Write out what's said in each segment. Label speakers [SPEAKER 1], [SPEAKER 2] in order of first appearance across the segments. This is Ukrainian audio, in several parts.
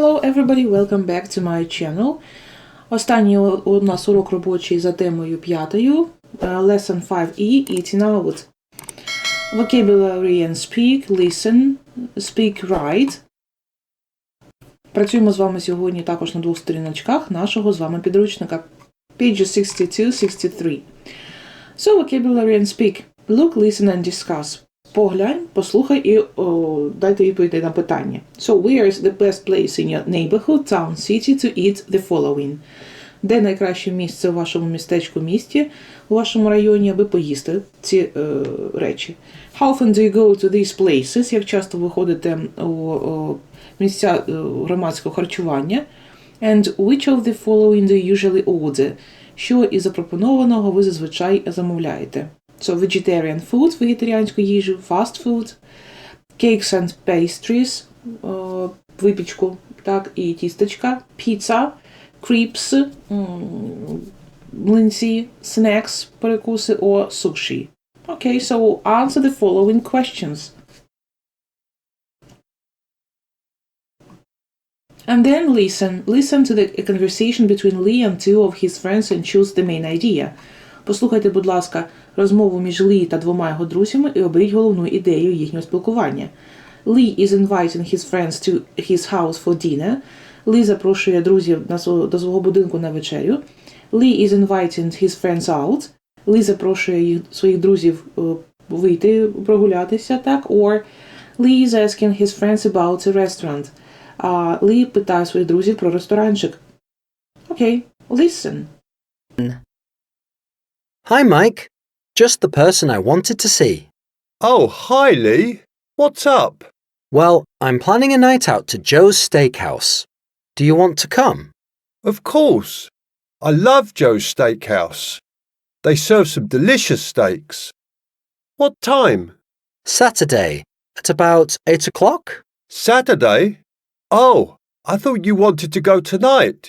[SPEAKER 1] Hello everybody, welcome back to my channel. Останній у нас урок робочий за темою п'ятою, е, Lesson 5e, Eating Out. Vocabulary and speak, listen, speak right. Працюємо з вами сьогодні також на двох сторіночках нашого з вами підручника. Pages 62-63. So, vocabulary and speak. Look, listen and discuss. Поглянь, послухай і о, дайте відповіді на питання. So, where is the best place in your neighborhood, town, city to eat the following? Де найкраще місце у вашому містечку, місті, у вашому районі, аби поїсти ці е, речі? How often do you go to these places? Як часто ви ходите у о, місця е, громадського харчування? And which of the following do you usually order? Що із запропонованого ви зазвичай замовляєте? So, vegetarian food, вегетаріанську їжу, fast food, cakes and pastries, е, випічку, так, і тістечка, pizza, crepes, м, млинці, snacks, перекуси, or sushi. Okay, so answer the following questions. And then listen. Listen to the conversation between Lee and two of his friends and choose the main idea. Послухайте, будь ласка, розмову між Лі та двома його друзями і оберіть головну ідею їхнього спілкування. Lee is inviting his friends to his house for dinner. Лі запрошує друзів до свого будинку на вечерю. Lee is inviting his friends out. Лі запрошує їх, своїх друзів е, вийти прогулятися, так? Or Lee is asking his friends about a restaurant. А Лі питає своїх друзів про ресторанчик. Окей, listen.
[SPEAKER 2] Hi, Mike. Just the person I wanted to see.
[SPEAKER 3] Oh, hi, Lee. What's up?
[SPEAKER 2] Well, I'm planning a night out to Joe's Steakhouse. Do you want to come?
[SPEAKER 3] Of course. I love Joe's Steakhouse. They serve some delicious steaks. What time?
[SPEAKER 2] Saturday, at about 8 o'clock?
[SPEAKER 3] Saturday? Oh, I thought you wanted to go tonight.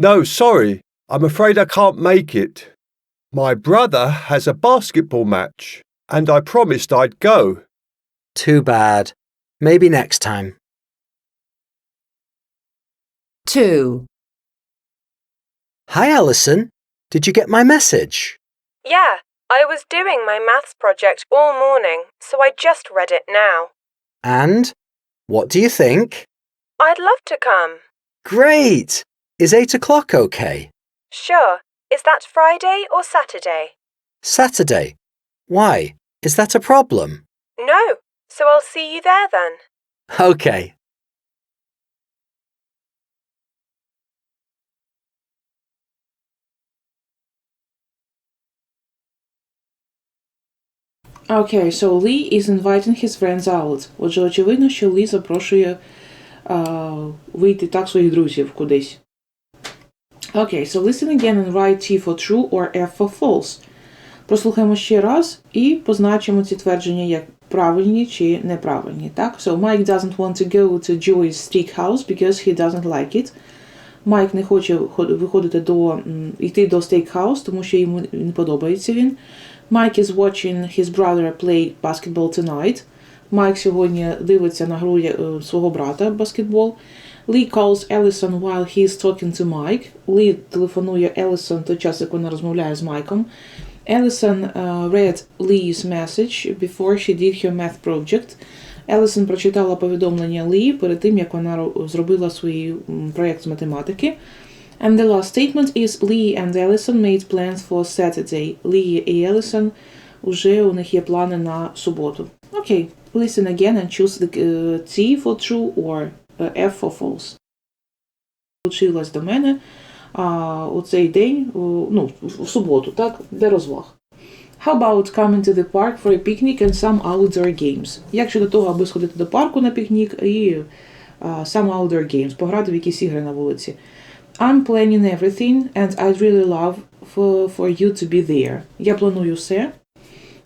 [SPEAKER 3] No, sorry. I'm afraid I can't make it. My brother has a basketball match, and I promised I'd go.
[SPEAKER 2] Too bad. Maybe next time.
[SPEAKER 4] 2.
[SPEAKER 2] Hi, Alison. Did you get my message?
[SPEAKER 5] Yeah, I was doing my maths project all morning, so I just read it now.
[SPEAKER 2] And? What do you think?
[SPEAKER 5] I'd love to come.
[SPEAKER 2] Great! Is 8 o'clock okay?
[SPEAKER 5] Sure. Is that Friday or Saturday?
[SPEAKER 2] Saturday. Why? Is that a problem?
[SPEAKER 5] No. So I'll see you there then.
[SPEAKER 2] Okay.
[SPEAKER 1] Окей, so Lee is inviting his friends out. Отже, очевидно, що Лі запрошує а, вийти так своїх друзів кудись. Окей, so listen again and write T for true or F for false. Прослухаємо ще раз і позначимо ці твердження як правильні чи неправильні. Так? So Mike doesn't want to go to Joey's steakhouse because he doesn't like it. Майк не хоче виходити до йти до стейкхаус, тому що йому не подобається він. Mike is watching his brother play basketball tonight. Майк сьогодні дивиться на гру е, свого брата баскетбол. Lee calls Ellison while he is talking to Mike. Лі телефонує Елісон той час, як вона розмовляє з Майком. Ellison uh, read Lee's message before she did her math project. Елісон прочитала повідомлення Лі перед тим, як вона ро- зробила свій м, проєкт з математики. And the last statement is Lee and Ellison made plans for Saturday. Lee і Ellison уже у них є плани на суботу. Окей, listen again and choose the uh, T for true or uh, F for false. Долучилась до мене а, у цей день, ну, в суботу, так, для розваг. How about coming to the park for a picnic and some outdoor games? Як щодо того, аби сходити до парку на пікнік і а, some outdoor games, пограти в якісь ігри на вулиці. I'm planning everything and I'd really love for, for you to be there. Я планую все,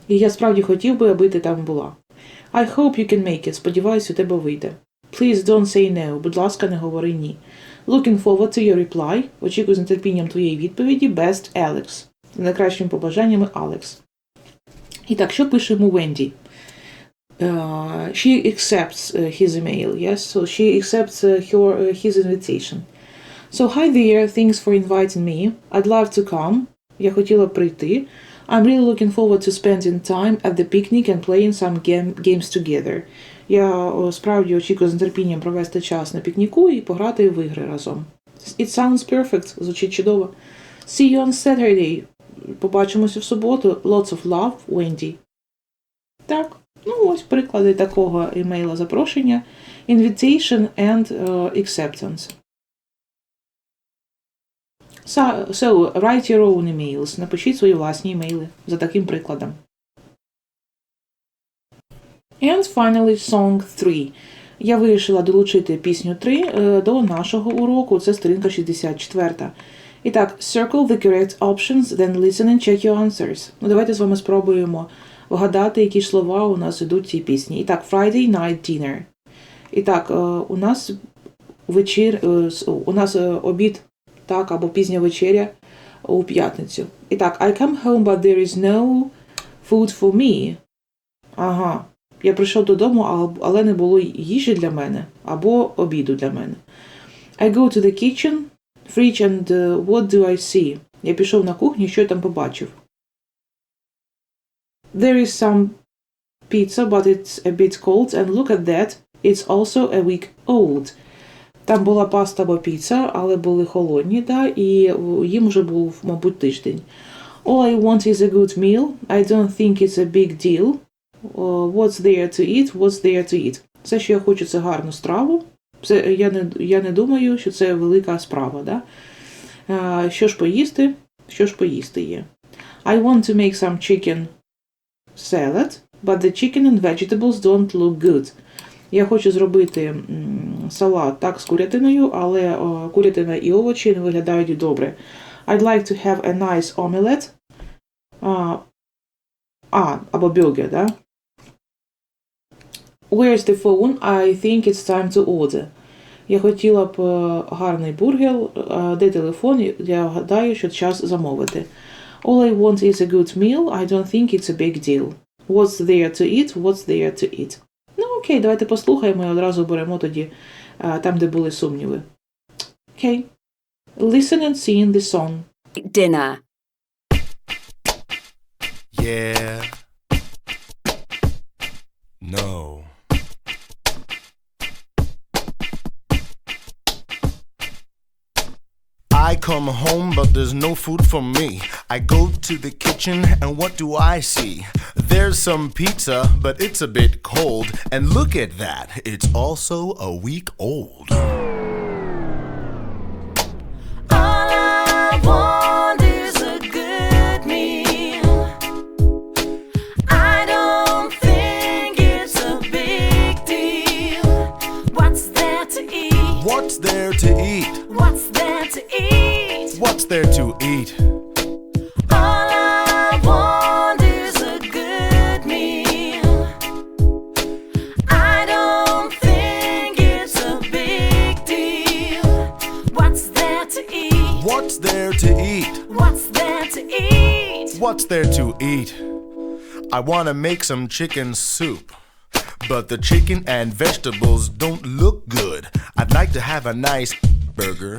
[SPEAKER 1] і я справді хотів би, аби ти там була. I hope you can make it. Сподіваюсь, у тебе вийде. Please don't say no. Будь ласка, не говори ні. Looking forward to your reply. Очікую з нетерпінням твоєї відповіді. Best Alex. З найкращими побажаннями Алекс. І так, що пишемо Венді? uh, she accepts uh, his email. Yes, so she accepts uh, her uh, his invitation. So hi there, thanks for inviting me. I'd love to come. Я хотіла б прийти. I'm really looking forward to spending time at the picnic and playing some game, games together. Я справді очікую з нетерпінням провести час на пікніку і пограти в ігри разом. It sounds perfect, звучить чудово. See you on Saturday. Побачимося в суботу. Lots of love, Wendy. Так, ну ось приклади такого імейла запрошення. Invitation and uh, acceptance. So, write your own emails. Напишіть свої власні імейли за таким прикладом. And finally, song 3. Я вирішила долучити пісню 3 е, до нашого уроку. Це сторінка 64. І так, circle the correct options, then listen and check your answers. Ну, давайте з вами спробуємо вгадати, які слова у нас ідуть в цій пісні. І так, Friday night dinner. І так, е, у нас вечір, е, у нас обід, так, або пізня вечеря у п'ятницю. І так, I come home, but there is no food for me. Ага. Я прийшов додому, але не було їжі для мене або обіду для мене. I go to the kitchen, fridge and uh, what do I see? Я пішов на кухню, що я там побачив. There is some pizza, but it's a bit cold, and look at that, it's also a week old. Там була паста або піца, але були холодні, да, і е, їм вже був, мабуть, тиждень. All I want is a good meal. I don't think it's a big deal. Uh, what's there to eat? What's there to eat? Все, що я хочу, це гарну страву. Це, я, не, я не думаю, що це велика справа. Да? А, що ж поїсти? Що ж поїсти є? I want to make some chicken salad, but the chicken and vegetables don't look good. Я хочу зробити салат так з курятиною, але о, курятина і овочі не виглядають добре. I'd like to have a nice omelette. А, або бюргер, да? Where's the phone? I think it's time to order. Я хотіла б е, гарний бургер. Е, Де телефон? Я гадаю, що час замовити. All I want is a good meal. I don't think it's a big deal. What's there to eat? What's there to eat? Ну окей, давайте послухаємо і одразу беремо тоді е, там, де були сумніви. Окей. Listen and sing the song.
[SPEAKER 4] Dinner.
[SPEAKER 6] Yeah. No. Come home, but there's no food for me. I go to the kitchen, and what do I see? There's some pizza, but it's a bit cold. And look at that, it's also a week old.
[SPEAKER 7] There to eat? All I want is a good meal. I don't think it's a big deal. What's there to eat?
[SPEAKER 6] What's there to eat?
[SPEAKER 7] What's there to eat?
[SPEAKER 6] What's there to eat? I want to make some chicken soup. But the chicken and vegetables don't look good. I'd like to have a nice burger.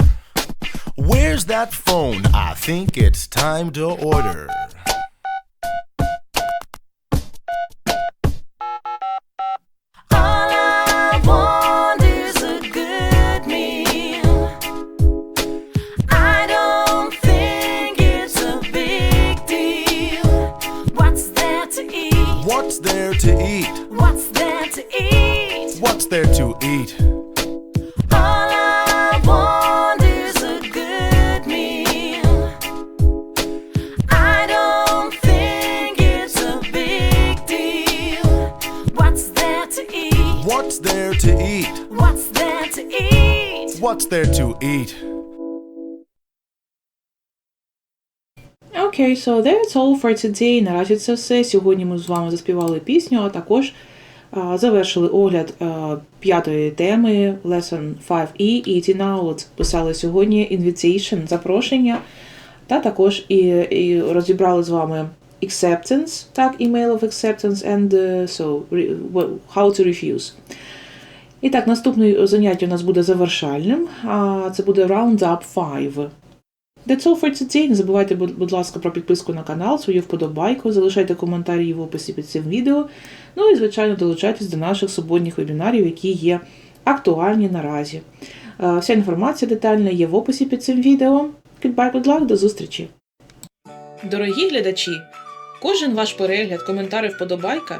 [SPEAKER 6] Where's that phone? I think it's time to order.
[SPEAKER 7] What's there to eat?
[SPEAKER 1] Окей, so that's all for today. Наразі це все. Сьогодні ми з вами заспівали пісню, а також а, завершили огляд а, п'ятої теми Lesson 5E Eating Out. Писали сьогодні invitation, запрошення, та також і, і розібрали з вами acceptance, так, email of acceptance and uh, so how to refuse. І так, наступне заняття у нас буде завершальним, а це буде Roundup 5. That's all for today. Не забувайте, будь, будь ласка, про підписку на канал, свою вподобайку, залишайте коментарі в описі під цим відео. Ну і, звичайно, долучайтесь до наших суботніх вебінарів, які є актуальні наразі. Е, Вся інформація детальна є в описі під цим відео. Goodbye, good luck, до зустрічі! Дорогі глядачі! Кожен ваш перегляд, коментар і вподобайка